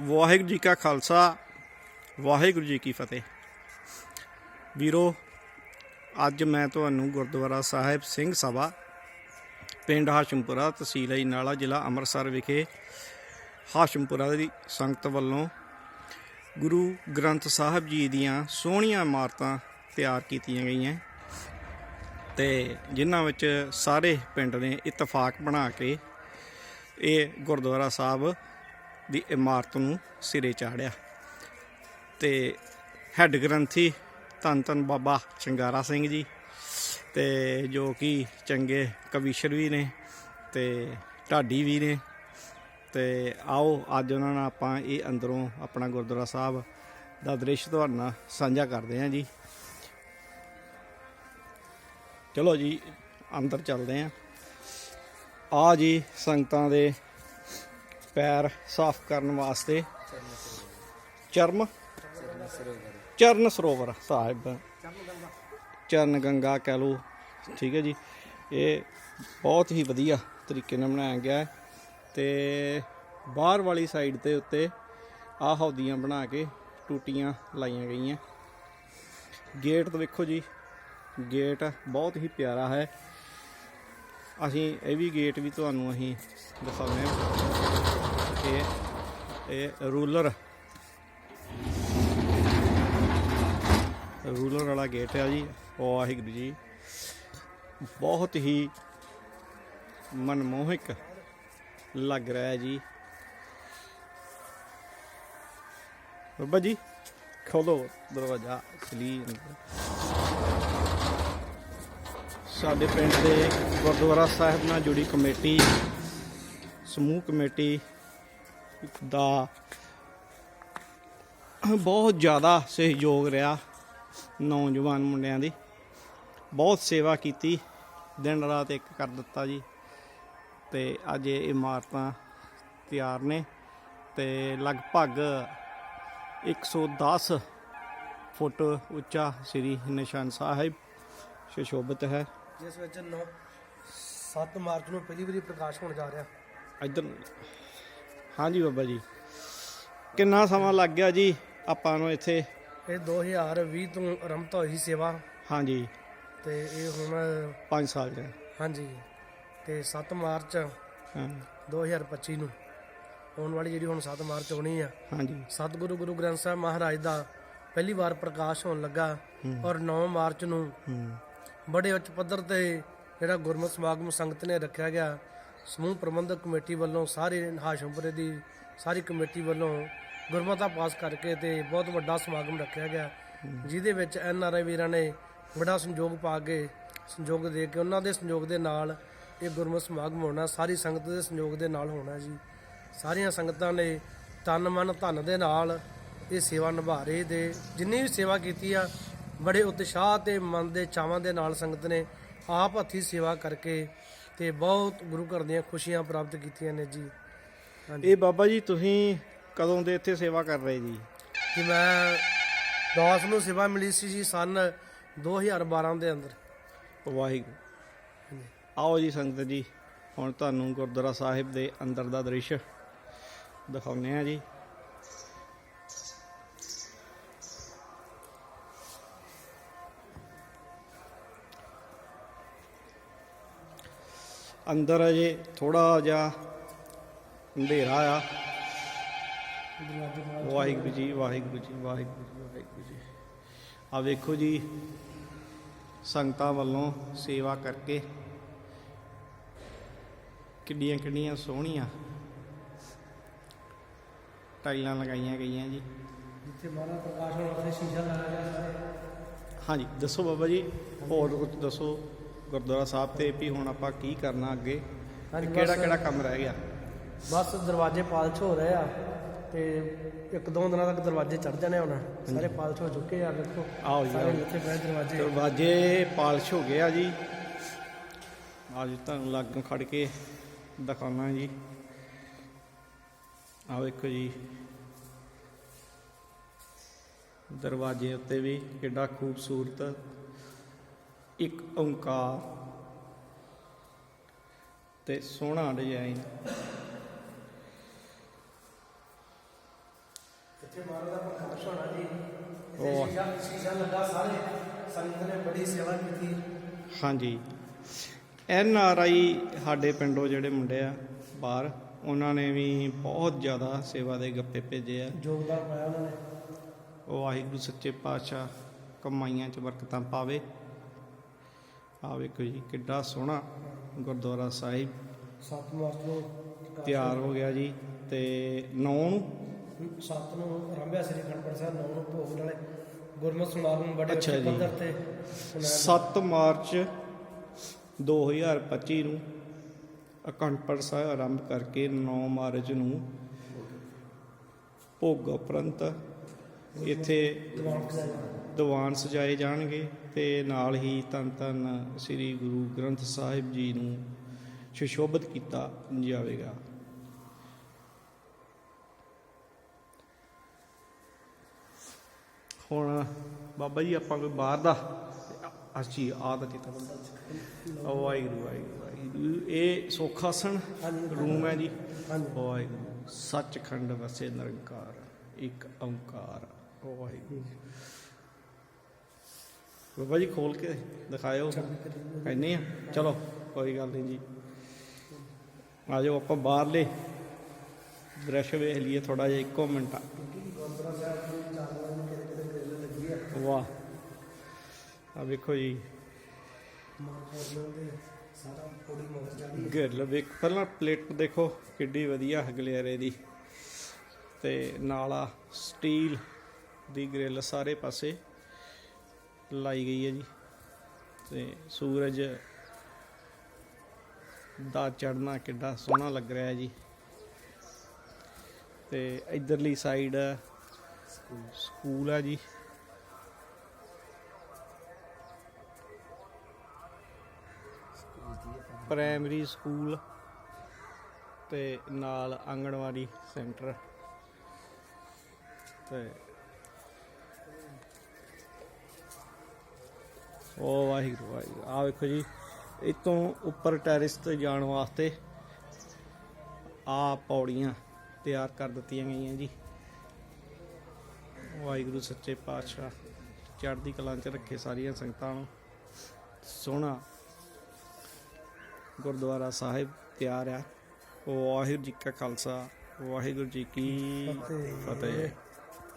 ਵਾਹਿਗੁਰੂ ਜੀ ਕਾ ਖਾਲਸਾ, ਵਾਹਿਗੁਰੂ ਜੀ ਕੀ ਫਤਿਹ। ਵੀਰੋ, ਅੱਜ ਮੈਂ ਤੁਹਾਨੂੰ ਗੁਰਦੁਆਰਾ ਸਾਹਿਬ ਸਿੰਘ ਸਭਾ, ਪਿੰਡ ਹਾਸ਼ਮਪੁਰਾ ਤਹਿਸੀਲ ਨਾਲਾ ਜ਼ਿਲ੍ਹਾ ਅੰਮ੍ਰਿਤਸਰ ਵਿਖੇ ਹਾਸ਼ਮਪੁਰਾ ਦੀ ਸੰਗਤ ਵੱਲੋਂ ਗੁਰੂ ਗ੍ਰੰਥ ਸਾਹਿਬ ਜੀ ਦੀਆਂ ਸੋਹਣੀਆਂ ਇਮਾਰਤਾਂ ਤਿਆਰ ਕੀਤੀਆਂ ਗਈਆਂ। ਤੇ ਜਿਨ੍ਹਾਂ ਵਿੱਚ ਸਾਰੇ ਪਿੰਡ ਨੇ ਇਤਫਾਕ ਬਣਾ ਕੇ ਇਹ ਗੁਰਦੁਆਰਾ ਸਾਹਿਬ ਦੀ ਇਮਾਰਤ ਨੂੰ ਸਿਰੇ ਚਾੜਿਆ। ਤੇ ਹੈੱਡ ਗ੍ਰੰਥੀ ਧੰਨ ਧੰਨ ਬਾਬਾ ਚੰਗਾਰਾ ਸਿੰਘ ਜੀ ਤੇ ਜੋ ਕਿ ਚੰਗੇ ਕਵੀਸ਼ਰ ਵੀ ਨੇ ਤੇ ਢਾਡੀ ਵੀ ਨੇ। ਤੇ ਆਓ ਅੱਜ ਉਹਨਾਂ ਨਾਲ ਆਪਾਂ ਇਹ ਅੰਦਰੋਂ ਆਪਣਾ ਗੁਰਦੁਆਰਾ ਸਾਹਿਬ ਦਾ ਦ੍ਰਿਸ਼ ਤੁਹਾਡੇ ਨਾਲ ਸਾਂਝਾ ਕਰਦੇ ਹਾਂ ਜੀ। ਚਲੋ ਜੀ, ਅੰਦਰ ਚੱਲਦੇ ਹਾਂ। ਆ ਜੀ ਸੰਗਤਾਂ ਦੇ ਪੈਰ ਸਾਫ਼ ਕਰਨ ਵਾਸਤੇ। ਚਰਮ। ਚਰਨ ਸਰੋਵਰ, ਸਾਹਿਬ। ਚਰਨ ਗੰਗਾ ਕਹਿ ਲਓ, ਠੀਕ ਹੈ ਜੀ। ਇਹ ਬਹੁਤ ਹੀ ਵਧੀਆ ਤਰੀਕੇ ਨਾਲ ਬਣਾਇਆ ਗਿਆ ਹੈ। ਤੇ ਬਾਹਰ ਵਾਲੀ ਸਾਈਡ ਤੇ ਉੱਤੇ ਆਹ ਹੌਦੀਆਂ ਬਣਾ ਕੇ ਟੂਟੀਆਂ ਲਾਈਆਂ ਗਈਆਂ। ਗੇਟ ਤੋਂ ਵੇਖੋ ਜੀ, ਗੇਟ ਬਹੁਤ ਹੀ ਪਿਆਰਾ ਹੈ। ਅਸੀਂ ਇਹ ਵੀ ਗੇਟ ਵੀ ਤੁਹਾਨੂੰ ਅਸੀਂ ਦਿਖਾਉਂਦੇ ਹਾਂ ਇਹ ਇਹ ਰੂਲਰ ਰੂਲਰ ਵਾਲਾ ਗੇਟ ਹੈ ਜੀ ਵਾਹਿਗੁਰੂ ਜੀ। ਬਹੁਤ ਹੀ ਮਨਮੋਹਕ ਲੱਗ ਰਿਹਾ ਹੈ ਜੀ। ਬੱਬਾ ਜੀ, ਖੋਲੋ ਦਰਵਾਜ਼ਾ ਚਲੀ ਸਾਡੇ ਪਿੰਡ ਦੇ ਗੁਰਦੁਆਰਾ ਸਾਹਿਬ ਨਾਲ ਜੁੜੀ ਕਮੇਟੀ, ਸਮੂਹ ਕਮੇਟੀ ਦਾ ਬਹੁਤ ਜ਼ਿਆਦਾ ਸਹਿਯੋਗ ਰਿਹਾ ਨੌਜਵਾਨ ਮੁੰਡਿਆਂ ਦੀ। ਬਹੁਤ ਸੇਵਾ ਕੀਤੀ, ਦਿਨ ਰਾਤ ਇੱਕ ਕਰ ਦਿੱਤਾ ਜੀ। ਤੇ ਅੱਜ ਇਹ ਇਮਾਰਤਾਂ ਤਿਆਰ ਨੇ ਤੇ ਲਗਭਗ 110 ਫੁੱਟ ਉੱਚਾ ਸ੍ਰੀ ਨਿਸ਼ਾਨ ਸਾਹਿਬ ਸੁਸ਼ੋਭਿਤ ਹੈ। ਜਿਸ ਵਿੱਚ 9 7 ਮਾਰਚ ਨੂੰ ਪਹਿਲੀ ਵਾਰੀ ਪ੍ਰਕਾਸ਼ ਹੋਣ ਜਾ ਰਿਹਾ। ਇੱਧਰ ਹਾਂਜੀ ਬਾਬਾ ਜੀ। ਕਿੰਨਾ ਸਮਾਂ ਲੱਗ ਗਿਆ ਜੀ ਆਪਾਂ ਨੂੰ ਇੱਥੇ? ਇਹ 2020 ਤੋਂ ਆਰੰਭ ਹੋਈ ਸੇਵਾ। ਹਾਂਜੀ। ਤੇ ਇਹ ਹੁਣ 5 ਸਾਲ ਦੇ। ਹਾਂਜੀ। ਤੇ 7 ਮਾਰਚ ਹਾਂ। 2025 ਨੂੰ। ਆਉਣ ਵਾਲੀ ਜਿਹੜੀ ਹੁਣ 7 ਮਾਰਚ ਹੋਣੀ ਆ। ਹਾਂਜੀ। ਸਤਿਗੁਰੂ ਗੁਰੂ ਗ੍ਰੰਥ ਸਾਹਿਬ ਮਹਾਰਾਜ ਦਾ ਪਹਿਲੀ ਵਾਰ ਪ੍ਰਕਾਸ਼ ਹੋਣ ਲੱਗਾ ਔਰ 9 ਮਾਰਚ ਨੂੰ ਹੂੰ। ਬੜੇ ਉੱਚ ਪੱਧਰ ਤੇ ਜਿਹੜਾ ਗੁਰਮਤਿ ਸਮਾਗਮ ਸੰਗਤ ਨੇ ਰੱਖਿਆ ਗਿਆ, ਸਮੂਹ ਪ੍ਰਬੰਧਕ ਕਮੇਟੀ ਵੱਲੋਂ ਸਾਰੇ ਹਾਸ਼ਮਪੁਰੇ ਦੀ ਸਾਰੀ ਕਮੇਟੀ ਵੱਲੋਂ ਗੁਰਮਤਾ ਪਾਸ ਕਰਕੇ ਤੇ ਬਹੁਤ ਵੱਡਾ ਸਮਾਗਮ ਰੱਖਿਆ ਗਿਆ। ਜਿਹਦੇ ਵਿੱਚ ਐਨ ਆਰ ਆਈ ਵੀਰਾਂ ਨੇ ਬੜਾ ਸੰਯੋਗ ਪਾ ਕੇ ਸੰਯੋਗ ਦੇ ਕੇ ਉਹਨਾਂ ਦੇ ਸੰਯੋਗ ਦੇ ਨਾਲ ਇਹ ਗੁਰਮਤਿ ਸਮਾਗਮ ਹੋਣਾ, ਸਾਰੀ ਸੰਗਤ ਦੇ ਸੰਯੋਗ ਦੇ ਨਾਲ ਹੋਣਾ ਜੀ। ਸਾਰੀਆਂ ਸੰਗਤਾਂ ਨੇ ਤਨ ਮਨ ਧਨ ਦੇ ਨਾਲ ਇਹ ਸੇਵਾ ਨਿਭਾ ਰਹੇ ਤੇ ਜਿੰਨੀ ਵੀ ਸੇਵਾ ਕੀਤੀ ਆ ਬੜੇ ਉਤਸ਼ਾਹ ਤੇ ਮਨ ਦੇ ਚਾਵਾਂ ਦੇ ਨਾਲ ਸੰਗਤ ਨੇ ਆਪ ਹੱਥੀ ਸੇਵਾ ਕਰਕੇ ਤੇ ਬਹੁਤ ਗੁਰੂ ਘਰ ਦੀਆਂ ਖੁਸ਼ੀਆਂ ਪ੍ਰਾਪਤ ਕੀਤੀਆਂ ਨੇ ਜੀ। ਇਹ ਬਾਬਾ ਜੀ ਤੁਸੀਂ ਕਦੋਂ ਦੇ ਇੱਥੇ ਸੇਵਾ ਕਰ ਰਹੇ ਜੀ? ਕਿ ਮੈਂ ਦਾਸ ਨੂੰ ਸੇਵਾ ਮਿਲੀ ਸੀ ਜੀ ਸਨ 2012 ਦੇ ਅੰਦਰ। ਵਾਹਿਗੁਰੂ। ਆਓ ਜੀ ਸੰਗਤ ਜੀ ਹੁਣ ਤੁਹਾਨੂੰ ਗੁਰਦੁਆਰਾ ਸਾਹਿਬ ਦੇ ਅੰਦਰ ਦਾ ਦ੍ਰਿਸ਼ ਦਿਖਾਉਂਦੇ ਆ ਜੀ। ਅੰਦਰ ਅਜੇ ਥੋੜਾ ਜਿਹਾ ਅੰਧੇਰਾ ਆ। ਵਾਹਿਗੁਰੂ ਜੀ ਵਾਹਿਗੁਰੂ ਜੀ ਵਾਹਿਗੁਰੂ ਜੀ ਵਾਹਿਗੁਰੂ ਜੀ। ਆ ਵੇਖੋ ਜੀ ਸੰਗਤਾਂ ਵੱਲੋਂ ਸੇਵਾ ਕਰਕੇ ਕਿੱਡੀਆਂ ਕਿੱਡੀਆਂ ਸੋਹਣੀਆਂ ਟਾਈਲਾਂ ਲਗਾਈਆਂ ਗਈਆਂ ਜੀ। ਜਿੱਥੇ ਮਹਾਰਾਜ ਪ੍ਰਕਾਸ਼ ਹੋਣ ਉੱਥੇ ਸ਼ੀਸ਼ਾ ਲਾਇਆ ਸਾਰੇ। ਹਾਂਜੀ ਦੱਸੋ ਬਾਬਾ ਜੀ ਹੋਰ ਕੁਝ ਦੱਸੋ? ਗੁਰਦੁਆਰਾ ਸਾਹਿਬ ਤੇ ਵੀ ਹੁਣ ਆਪਾਂ ਕੀ ਕਰਨਾ ਅੱਗੇ ਕਿਹੜਾ ਕਿਹੜਾ ਕੰਮ ਰਹਿ ਗਿਆ? ਬਸ ਦਰਵਾਜ਼ੇ ਪਾਲਸ਼ ਹੋ ਰਹੇ ਆ ਤੇ ਇੱਕ ਦੋ ਦਿਨਾਂ ਤੱਕ ਦਰਵਾਜ਼ੇ ਚੜ ਜਾਣੇ ਹੁਣ। ਸਾਰੇ ਪਾਲਸ਼ ਹੋ ਚੁੱਕੇ ਆ ਵੇਖੋ। ਆਓ ਜੀ, ਸਾਰੇ। ਇੱਥੇ ਬਹਿ ਦਰਵਾਜ਼ੇ। ਦਰਵਾਜ਼ੇ ਪਾਲਿਸ਼ ਹੋ ਗਏ ਆ ਜੀ। ਅੱਜ ਤੁਹਾਨੂੰ ਲਾਗੋਂ ਖੜ ਕੇ ਦਿਖਾਉਣਾ ਜੀ। ਆਹ ਵੇਖੋ ਜੀ। ਦਰਵਾਜ਼ੇ ਉੱਤੇ ਵੀ ਕਿੱਡਾ ਖੂਬਸੂਰਤ ਇੱਕ ਓੰਕਾਰ ਤੇ ਸੋਹਣਾ ਡਿਜ਼ਾਈਨ। ਤੇ ਮਹਾਰਾਜ ਦਾ ਪ੍ਰਕਾਸ਼ ਹੋਣਾ ਜੀ। ਉਹ ਸ਼ੀਸ਼ਾ ਸ਼ੀਸ਼ਾ ਲੱਗਾ ਸਾਰੇ। ਸੰਗਤ ਨੇ ਬੜੀ ਸੇਵਾ ਕੀਤੀ। ਹਾਂਜੀ। ਐਨ ਆਰ ਆਈ ਸਾਡੇ ਪਿੰਡੋਂ ਜਿਹੜੇ ਮੁੰਡੇ ਆ ਬਾਹਰ ਉਹਨਾਂ ਨੇ ਵੀ ਬਹੁਤ ਜ਼ਿਆਦਾ ਸੇਵਾ ਦੇ ਗੱਪੇ ਭੇਜੇ ਆ। ਯੋਗਦਾਨ ਪਾਇਆ ਉਹਨਾਂ ਨੇ। ਉਹ ਵਾਹਿਗੁਰੂ ਸੱਚੇ ਪਾਤਸ਼ਾਹ ਕਮਾਈਆਂ 'ਚ ਬਰਕਤਾਂ ਪਾਵੇ। ਆ ਵੇਖੋ ਜੀ ਕਿੱਡਾ ਸੋਹਣਾ ਗੁਰਦੁਆਰਾ ਸਾਹਿਬ। 7 ਮਾਰਚ ਨੂੰ ਤਿਆਰ ਹੋ ਗਿਆ ਜੀ ਤੇ 9 ਨੂੰ 7 ਨੂੰ ਰਾਂਭਿਆ ਸ੍ਰੀ ਖੰਡਪੜ ਸਾਹਿਬ 9 ਨੂੰ ਭੋਗ ਨਾਲੇ ਗੁਰਮਤਿ ਸਮਾਗਮ ਬੜੇ ਅੱਛਾ। ਪੱਧਰ ਤੇ ਮਨਾਇਆ 7 ਮਾਰਚ 2025 ਨੂੰ ਅਖੰਡ ਪਾਠ ਸਾਹਿਬ ਆਰੰਭ ਕਰਕੇ 9 ਮਾਰਚ ਨੂੰ ਭੋਗ ਉਪਰੰਤ ਇੱਥੇ ਦੀਵਾਨ ਸਜਾਏ ਜਾਣਗੇ ਤੇ ਨਾਲ ਹੀ ਧੰਨ ਧੰਨ ਸ੍ਰੀ ਗੁਰੂ ਗ੍ਰੰਥ ਸਾਹਿਬ ਜੀ ਨੂੰ ਸੁਸ਼ੋਭਿਤ ਕੀਤਾ ਜਾਵੇਗਾ। ਹੁਣ ਬਾਬਾ ਜੀ ਆਪਾਂ ਕੋਈ ਬਾਹਰ ਦਾ ਅਸੀਂ ਆਦ ਚਿੱਤਾ ਬੰਦਾ ਵਾਹਿਗੁਰੂ ਵਾਹਿਗੁਰੂ ਇਹ ਸੁੱਖ ਆਸਣ ਹਾਂਜੀ। ਰੂਮ ਹੈ ਜੀ। ਵਾਹਿਗੁਰੂ। ਸੱਚਖੰਡ ਵਸੇ ਨਿਰੰਕਾਰ ਇੱਕ ਓੰਕਾਰ। ਵਾਹਿਗੁਰੂ। ਬਾਬਾ ਜੀ ਖੋਲ ਕੇ ਦਿਖਾਇਓ। ਕਹਿੰਨੇ ਆ। ਚਲੋ, ਕੋਈ ਗੱਲ ਨਹੀਂ ਜੀ। ਆ ਜਾਓ ਆਪਾਂ ਬਾਹਰਲੇ ਦ੍ਰਿਸ਼ ਵੇਖ ਲਈਏ ਥੋੜਾ ਜਿਹਾ, ਇੱਕੋ ਮਿੰਟ ਆ। ਵਾਹ। ਆ ਵੇਖੋ ਜੀ। ਮਾਰਕੋਟ ਗਿਰਲ ਵੇਖ, ਪਹਿਲਾਂ ਪਲੇਟ ਦੇਖੋ ਕਿੱਡੀ ਵਧੀਆ ਗਲੇਰੇ ਦੀ। ਤੇ ਨਾਲ ਆ ਸਟੀਲ ਦੀ ਗ੍ਰਿਲ ਸਾਰੇ ਪਾਸੇ। ਲਾਈ ਗਈ ਹੈ ਜੀ। ਤੇ ਸੂਰਜ ਦਾ ਚੜਨਾ ਕਿੱਡਾ ਸੋਹਣਾ ਲੱਗ ਰਿਹਾ ਹੈ ਜੀ। ਤੇ ਇਧਰਲੀ ਸਾਈਡ ਸਕੂਲ ਹੈ ਜੀ। ਪ੍ਰਾਇਮਰੀ ਸਕੂਲ ਤੇ ਨਾਲ ਆਂਗਣਵਾੜੀ ਸੈਂਟਰ ਤੇ ਉਹ ਵਾਹਿਗੁਰੂ ਵਾਹਿਗੁਰੂ। ਆ ਵੇਖੋ ਜੀ ਇਤੋਂ ਉੱਪਰ ਟੈਰਿਸ ਤੇ ਜਾਣ ਵਾਸਤੇ ਆ ਪੌੜੀਆਂ ਤਿਆਰ ਕਰ ਦਿੱਤੀਆਂ ਗਈਆਂ ਜੀ। ਵਾਹਿਗੁਰੂ ਸੱਚੇ ਪਾਤਸ਼ਾਹ ਚੜ੍ਹਦੀ ਕਲਾਂ 'ਚ ਰੱਖੇ ਸਾਰੀਆਂ ਸੰਗਤਾਂ ਨੂੰ। ਸੋਹਣਾ ਗੁਰਦੁਆਰਾ ਸਾਹਿਬ ਤਿਆਰ ਆ। ਵਾਹਿਗੁਰੂ ਜੀ ਕਾ ਖਾਲਸਾ ਵਾਹਿਗੁਰੂ ਜੀ ਕੀ ਫਤਿਹ। ਫਤਿਹ।